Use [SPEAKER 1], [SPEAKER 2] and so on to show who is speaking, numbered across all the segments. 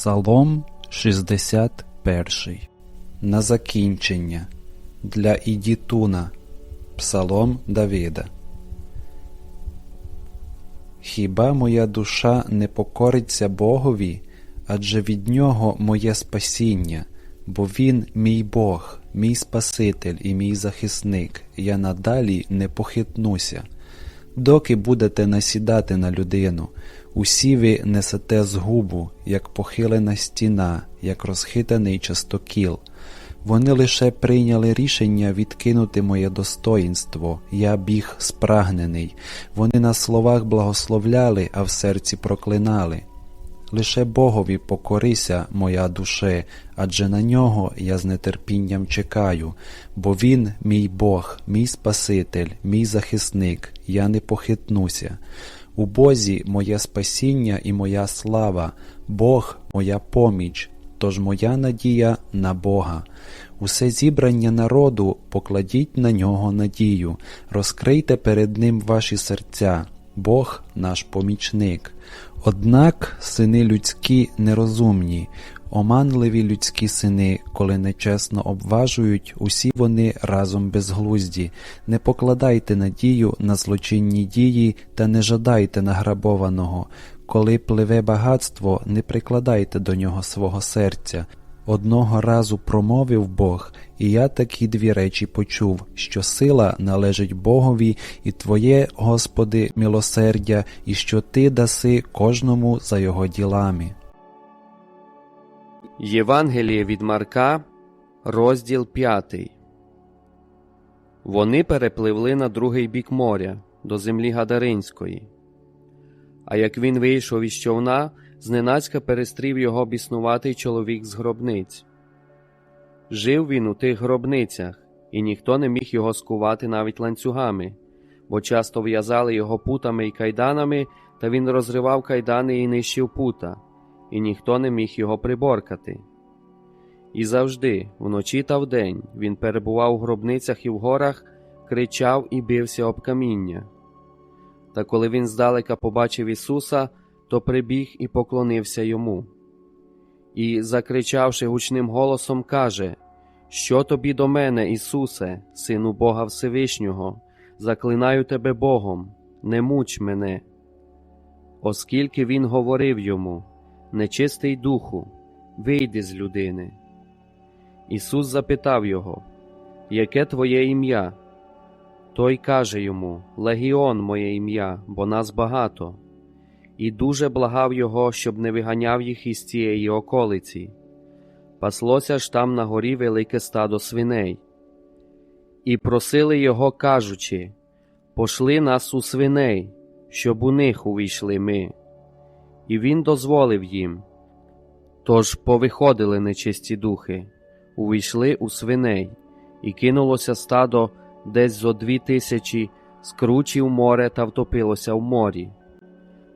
[SPEAKER 1] Псалом 61. На закінчення для Ідітуна. Псалом Давида. Хіба моя душа не покориться Богові, адже від нього моє спасіння, бо Він мій Бог, мій Спаситель і мій захисник, я надалі не похитнуся. Доки будете насідати на людину, усі ви несете згубу, як похилена стіна, як розхитаний частокіл. Вони лише прийняли рішення відкинути моє достоїнство, я біг спрагнений. Вони на словах благословляли, а в серці проклинали. Лише Богові покорися, моя душе, адже на нього я з нетерпінням чекаю, бо Він мій Бог, мій Спаситель, мій захисник, я не похитнуся. У Бозі моє спасіння і моя слава, Бог моя поміч, тож моя надія на Бога. Усе зібрання народу покладіть на нього надію, розкрийте перед Ним ваші серця, Бог наш помічник. Однак сини людські нерозумні, оманливі людські сини, коли нечесно обважують, усі вони разом безглузді. Не покладайте надію на злочинні дії та не жадайте награбованого. Коли пливе багатство, не прикладайте до нього свого серця. Одного разу промовив Бог, і я такі дві речі почув, що сила належить Богові, і Твоє, Господи, милосердя, і що Ти даси кожному за його ділами.
[SPEAKER 2] Євангеліє від Марка, розділ 5. Вони перепливли на другий бік моря до землі Гадаринської. А як він вийшов із човна, зненацька перестрів його біснуватий чоловік з гробниць. Жив він у тих гробницях, і ніхто не міг його скувати навіть ланцюгами, бо часто в'язали його путами і кайданами, та він розривав кайдани і нищив пута, і ніхто не міг його приборкати. І завжди, вночі та вдень, він перебував у гробницях і в горах, кричав і бився об каміння. Та коли він здалека побачив Ісуса, то прибіг і поклонився йому. І, закричавши гучним голосом, каже: Що тобі до мене, Ісусе, Сину Бога Всевишнього, заклинаю тебе Богом, не муч мене. Оскільки він говорив йому, нечистий духу, вийди з людини. Ісус запитав його, Яке твоє ім'я? Той каже йому Легіон моє ім'я, бо нас багато, і дуже благав його, щоб не виганяв їх із цієї околиці. Паслося ж там на горі велике стадо свиней. І просили його, кажучи Пошли нас у свиней, щоб у них увійшли ми. І він дозволив їм. Тож повиходили нечисті духи, увійшли у свиней, і кинулося стадо десь зо дві тисячі, скручів море та втопилося в морі.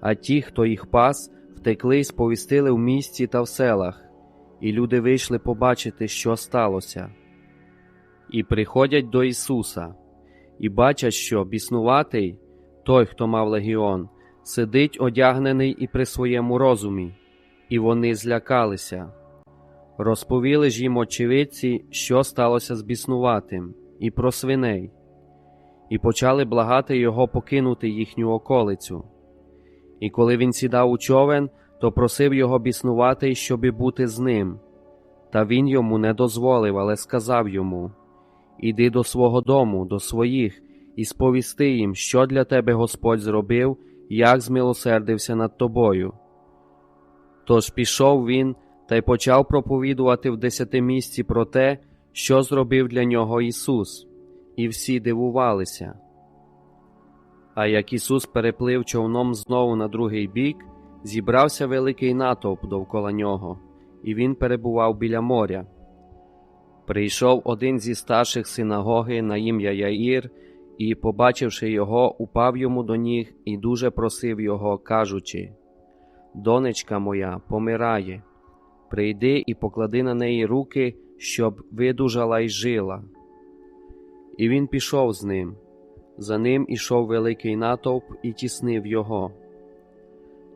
[SPEAKER 2] А ті, хто їх пас, втекли й сповістили в місті та в селах, і люди вийшли побачити, що сталося. І приходять до Ісуса, і бачать, що біснуватий, той, хто мав легіон, сидить одягнений і при своєму розумі, і вони злякалися. Розповіли ж їм очевидці, що сталося з біснуватим, і про свиней, і почали благати його покинути їхню околицю. І коли він сідав у човен, то просив його біснуватий, щоби бути з ним. Та він йому не дозволив, але сказав йому Іди до свого дому, до своїх, і сповісти їм, що для тебе Господь зробив, як змилосердився над тобою. Тож пішов він та й почав проповідувати в десятимісті про те, що зробив для нього Ісус, і всі дивувалися. А як Ісус переплив човном знову на другий бік, зібрався великий натовп довкола нього, і він перебував біля моря. Прийшов один зі старших синагоги на ім'я Яїр, і, побачивши його, упав йому до ніг і дуже просив його, кажучи: Донечка моя помирає, прийди і поклади на неї руки, щоб видужала й жила. І він пішов з ним. За ним ішов великий натовп і тіснив його.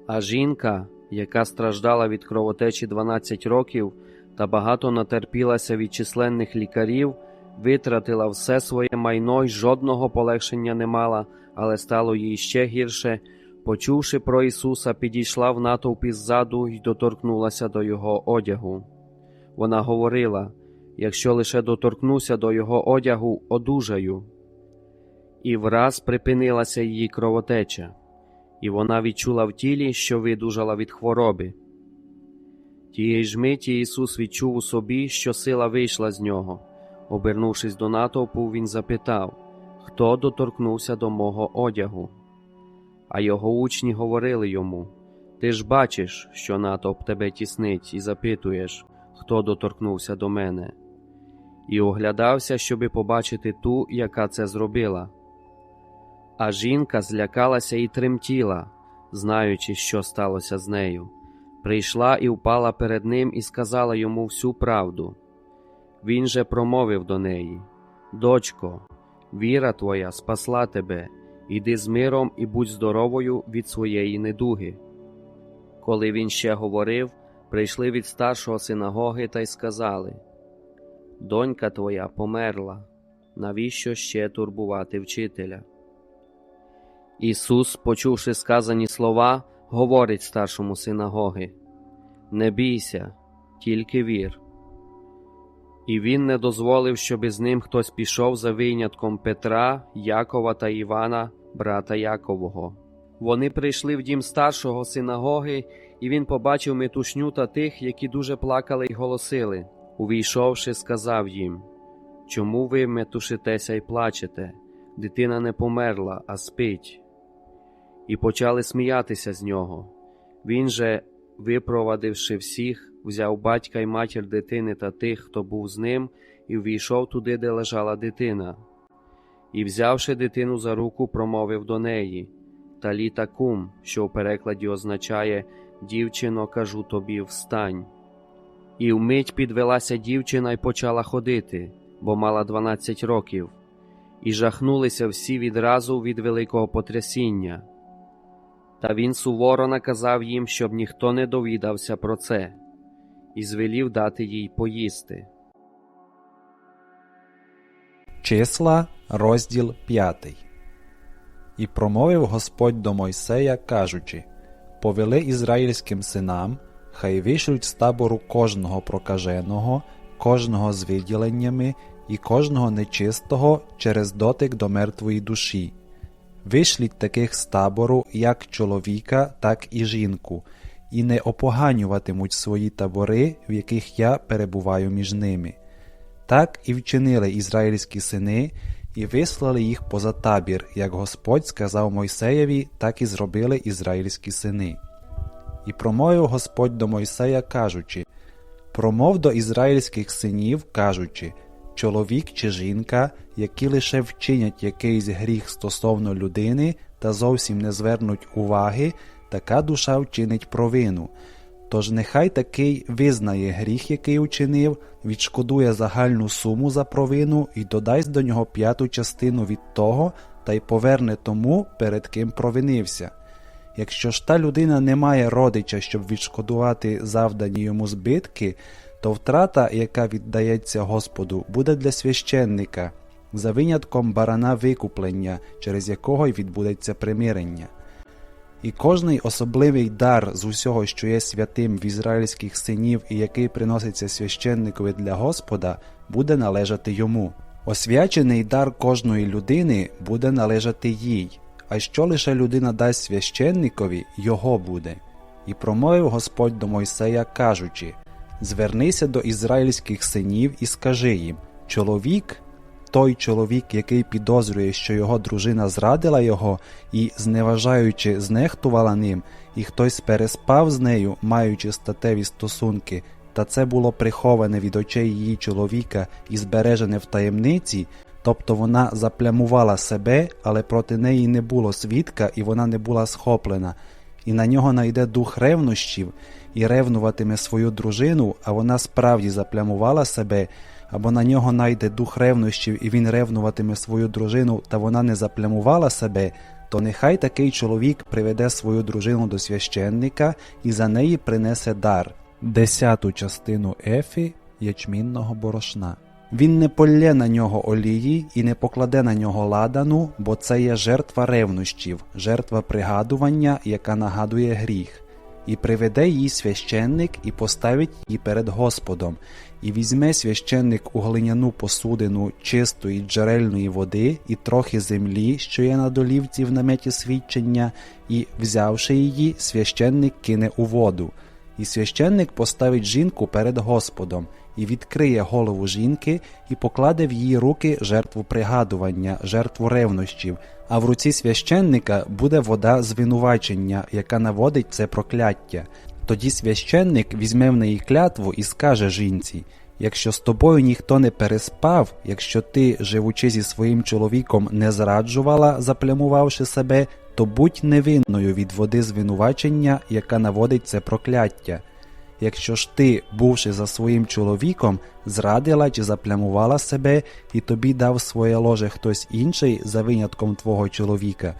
[SPEAKER 2] А жінка, яка страждала від кровотечі 12 років та багато натерпілася від численних лікарів, витратила все своє майно й жодного полегшення не мала, але стало їй ще гірше. Почувши про Ісуса, підійшла в натовпі ззаду й доторкнулася до Його одягу. Вона говорила: якщо лише доторкнуся до Його одягу, одужаю. І враз припинилася її кровотеча, і вона відчула в тілі, що видужала від хвороби. Тієї ж миті Ісус відчув у собі, що сила вийшла з нього. Обернувшись до натовпу, Він запитав, хто доторкнувся до мого одягу. А його учні говорили йому: Ти ж бачиш, що натовп тебе тіснить, і запитуєш, хто доторкнувся до мене. І оглядався, щоби побачити ту, яка це зробила. А жінка злякалася і тремтіла, знаючи, що сталося з нею. Прийшла і впала перед ним і сказала йому всю правду. Він же промовив до неї: Дочко, віра твоя спасла тебе, іди з миром і будь здоровою від своєї недуги. Коли він ще говорив, прийшли від старшого синагоги та й сказали: Донька твоя померла, навіщо ще турбувати вчителя? Ісус, почувши сказані слова, говорить старшому синагоги: Не бійся, тільки вір. І він не дозволив, щоб з ним хтось пішов за винятком Петра, Якова та Івана, брата Якового. Вони прийшли в дім старшого синагоги, і він побачив метушню та тих, які дуже плакали й голосили. Увійшовши, сказав їм: Чому ви метушитеся й плачете? Дитина не померла, а спить. І почали сміятися з нього. Він же, випровадивши всіх, взяв батька й матір дитини та тих, хто був з ним, і ввійшов туди, де лежала дитина. І, взявши дитину за руку, промовив до неї Таліта кум, що в перекладі означає Дівчино, кажу тобі, встань. І вмить підвелася дівчина й почала ходити, бо мала дванадцять років, і жахнулися всі відразу від великого потрясіння. Та він суворо наказав їм, щоб ніхто не довідався про це, і звелів дати їй поїсти.
[SPEAKER 1] Числа, розділ 5. І промовив Господь до Мойсея, кажучи: Повели ізраїльським синам, хай вишлють з табору кожного прокаженого, кожного з виділеннями і кожного нечистого через дотик до мертвої душі. Вишліть таких з табору як чоловіка, так і жінку, і не опоганюватимуть свої табори, в яких я перебуваю між ними. Так і вчинили ізраїльські сини, і вислали їх поза табір, як Господь сказав Мойсеєві, так і зробили ізраїльські сини. І промовив Господь до Мойсея, кажучи: Промов до ізраїльських синів, кажучи, чоловік чи жінка, які лише вчинять якийсь гріх стосовно людини та зовсім не звернуть уваги, така душа вчинить провину. Тож нехай такий визнає гріх, який учинив, відшкодує загальну суму за провину і додасть до нього п'яту частину від того та й поверне тому, перед ким провинився. Якщо ж та людина не має родича, щоб відшкодувати завдані йому збитки, то втрата, яка віддається Господу, буде для священника, за винятком барана викуплення, через якого й відбудеться примирення. І кожний особливий дар з усього, що є святим в ізраїльських синів і який приноситься священникові для Господа, буде належати йому. Освячений дар кожної людини буде належати їй, а що лише людина дасть священникові, його буде. І промовив Господь до Мойсея, кажучи: Звернися до ізраїльських синів і скажи їм: чоловік той чоловік, який підозрює, що його дружина зрадила його і, зневажаючи, знехтувала ним, і хтось переспав з нею, маючи статеві стосунки, та це було приховане від очей її чоловіка і збережене в таємниці, тобто вона заплямувала себе, але проти неї не було свідка, і вона не була схоплена, і на нього найде дух ревнощів, і ревнуватиме свою дружину, а вона справді заплямувала себе або на нього найде дух ревнощів, і він ревнуватиме свою дружину, та вона не заплямувала себе, то нехай такий чоловік приведе свою дружину до священника і за неї принесе дар десяту частину ефі ячмінного борошна. Він не полє на нього олії і не покладе на нього ладану, бо це є жертва ревнощів, жертва пригадування, яка нагадує гріх. І приведе її священник і поставить її перед Господом, і візьме священник у глиняну посудину чистої джерельної води і трохи землі, що є на долівці в наметі свідчення, і, взявши її, священник кине у воду. І священник поставить жінку перед Господом, і відкриє голову жінки, і покладе в її руки жертву пригадування, жертву ревнощів, а в руці священника буде вода звинувачення, яка наводить це прокляття. Тоді священник візьме в неї клятву і скаже жінці: Якщо з тобою ніхто не переспав, якщо ти, живучи зі своїм чоловіком, не зраджувала, заплямувавши себе, то будь невинною від води звинувачення, яка наводить це прокляття. Якщо ж ти, бувши за своїм чоловіком, зрадила чи заплямувала себе, і тобі дав своє ложе хтось інший за винятком твого чоловіка,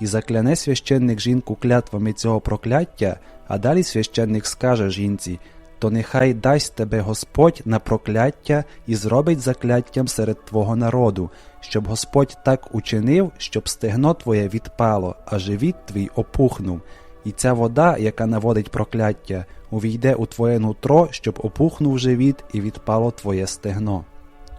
[SPEAKER 1] і закляне священник жінку клятвами цього прокляття, а далі священник скаже жінці, то нехай дасть тебе Господь на прокляття і зробить закляттям серед твого народу, щоб Господь так учинив, щоб стегно твоє відпало, а живіт твій опухнув. І ця вода, яка наводить прокляття, увійде у твоє нутро, щоб опухнув живіт і відпало твоє стегно.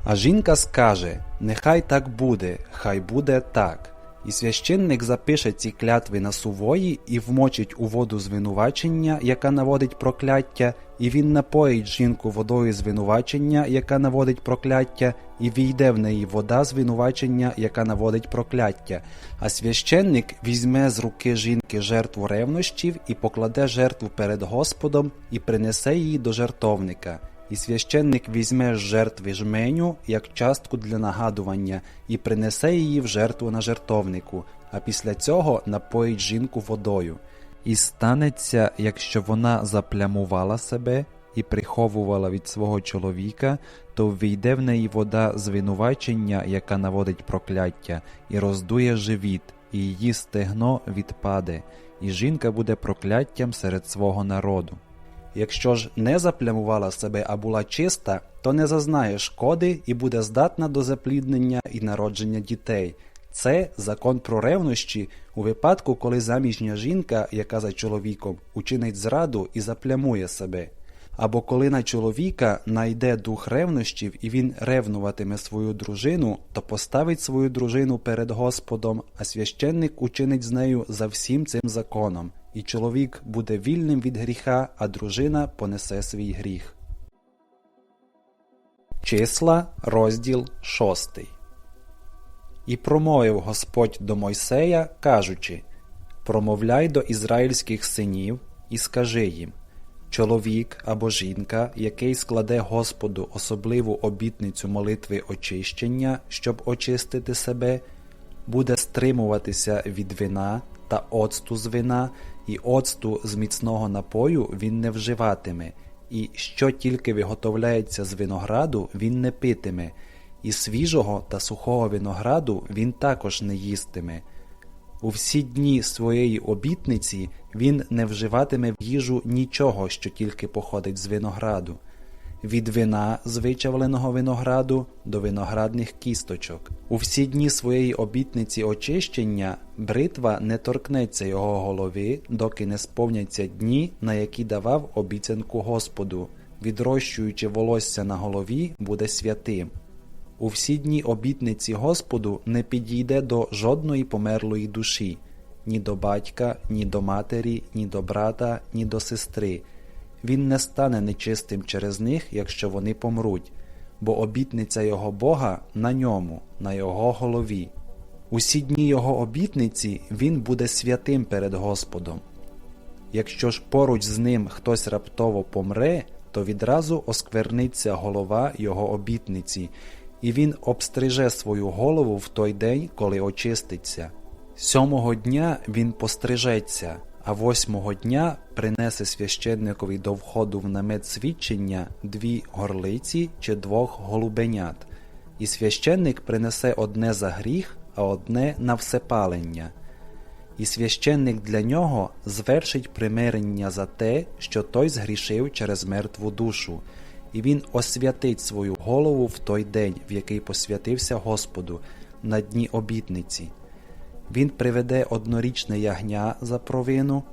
[SPEAKER 1] А жінка скаже: Нехай так буде, хай буде так. І священник запише ці клятви на сувої і вмочить у воду звинувачення, яка наводить прокляття, і він напоїть жінку водою звинувачення, яка наводить прокляття, і війде в неї вода звинувачення, яка наводить прокляття. А священник візьме з руки жінки жертву ревнощів і покладе жертву перед Господом і принесе її до жертовника. І священник візьме з жертви жменю як частку для нагадування і принесе її в жертву на жертовнику, а після цього напоїть жінку водою. І станеться, якщо вона заплямувала себе і приховувала від свого чоловіка, то ввійде в неї вода звинувачення, яка наводить прокляття, і роздує живіт, і її стегно відпаде, і жінка буде прокляттям серед свого народу. Якщо ж не заплямувала себе, а була чиста, то не зазнає шкоди і буде здатна до запліднення і народження дітей. Це закон про ревнощі у випадку, коли заміжня жінка, яка за чоловіком, учинить зраду і заплямує себе. Або коли на чоловіка найде дух ревнощів і він ревнуватиме свою дружину, то поставить свою дружину перед Господом, а священник учинить з нею за всім цим законом, і чоловік буде вільним від гріха, а дружина понесе свій гріх. Числа, розділ 6 І промовив Господь до Мойсея, кажучи: Промовляй до ізраїльських синів і скажи їм: Чоловік або жінка, який складе Господу особливу обітницю молитви очищення, щоб очистити себе, буде стримуватися від вина та оцту з вина, і оцту з міцного напою він не вживатиме, і що тільки виготовляється з винограду, він не питиме, і свіжого та сухого винограду він також не їстиме. У всі дні своєї обітниці він не вживатиме в їжу нічого, що тільки походить з винограду, від вина з вичавленого винограду до виноградних кісточок. У всі дні своєї обітниці очищення бритва не торкнеться його голови, доки не сповняться дні, на які давав обіцянку Господу, відрощуючи волосся на голові, буде святим. У всі дні обітниці Господу не підійде до жодної померлої душі, ні до батька, ні до матері, ні до брата, ні до сестри. Він не стане нечистим через них, якщо вони помруть, бо обітниця його Бога на ньому, на його голові. Усі дні його обітниці він буде святим перед Господом. Якщо ж поруч з ним хтось раптово помре, то відразу оскверниться голова його обітниці, і він обстриже свою голову в той день, коли очиститься. Сьомого дня він пострижеться, а восьмого дня принесе священникові до входу в намет свідчення дві горлиці чи двох голубенят, і священник принесе одне за гріх, а одне на всепалення. і священник для нього звершить примирення за те, що той згрішив через мертву душу, і він освятить свою голову в той день, в який посвятився Господу, на дні обітниці. Він приведе однорічне ягня за провину,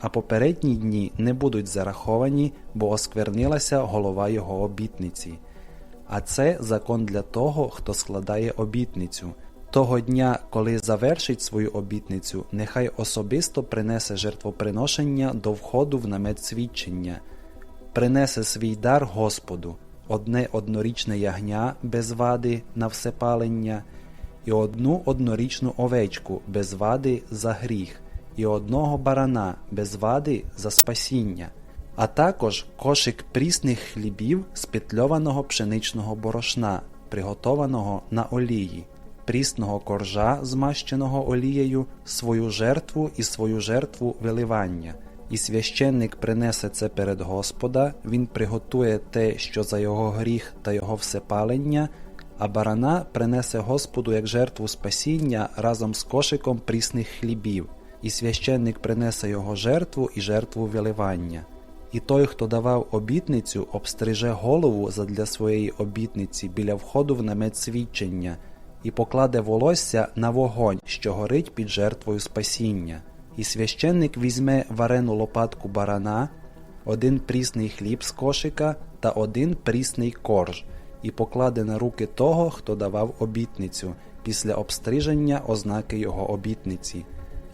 [SPEAKER 1] а попередні дні не будуть зараховані, бо осквернилася голова його обітниці. А це закон для того, хто складає обітницю. Того дня, коли завершить свою обітницю, нехай особисто принесе жертвоприношення до входу в намет свідчення, принесе свій дар Господу, одне однорічне ягня без вади на всепалення, і одну однорічну овечку без вади за гріх, і одного барана без вади за спасіння, а також кошик прісних хлібів з петльованого пшеничного борошна, приготованого на олії, прісного коржа, змащеного олією, свою жертву і свою жертву виливання. І священник принесе це перед Господа, він приготує те, що за його гріх та його всепалення, а барана принесе Господу як жертву спасіння разом з кошиком прісних хлібів, і священник принесе його жертву і жертву виливання. І той, хто давав обітницю, обстриже голову задля своєї обітниці біля входу в намет свідчення, і покладе волосся на вогонь, що горить під жертвою спасіння. І священник візьме варену лопатку барана, один прісний хліб з кошика та один прісний корж, і покладе на руки того, хто давав обітницю, після обстриження ознаки його обітниці.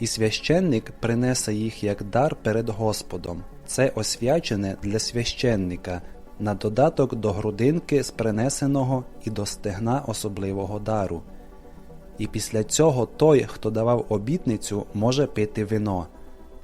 [SPEAKER 1] І священник принесе їх як дар перед Господом. Це освячене для священника на додаток до грудинки з принесеного і до стегна особливого дару. І після цього той, хто давав обітницю, може пити вино.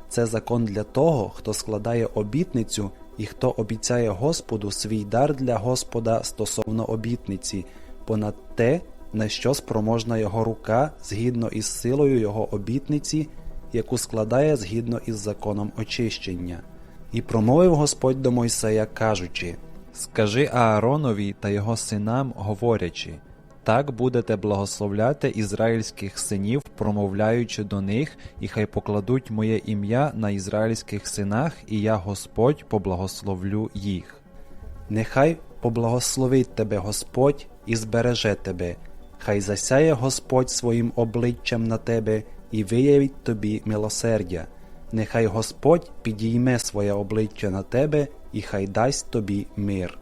[SPEAKER 1] Це закон для того, хто складає обітницю і хто обіцяє Господу свій дар для Господа стосовно обітниці, понад те, на що спроможна його рука згідно із силою його обітниці, яку складає згідно із законом очищення. І промовив Господь до Мойсея, кажучи:
[SPEAKER 3] Скажи Ааронові та його синам, говорячи так будете благословляти ізраїльських синів, промовляючи до них, і хай покладуть моє ім'я на ізраїльських синах, і я Господь поблагословлю їх.
[SPEAKER 1] Нехай поблагословить тебе Господь і збереже тебе, хай засяє Господь своїм обличчям на тебе і виявить тобі милосердя. Нехай Господь підійме своє обличчя на тебе і хай дасть тобі мир.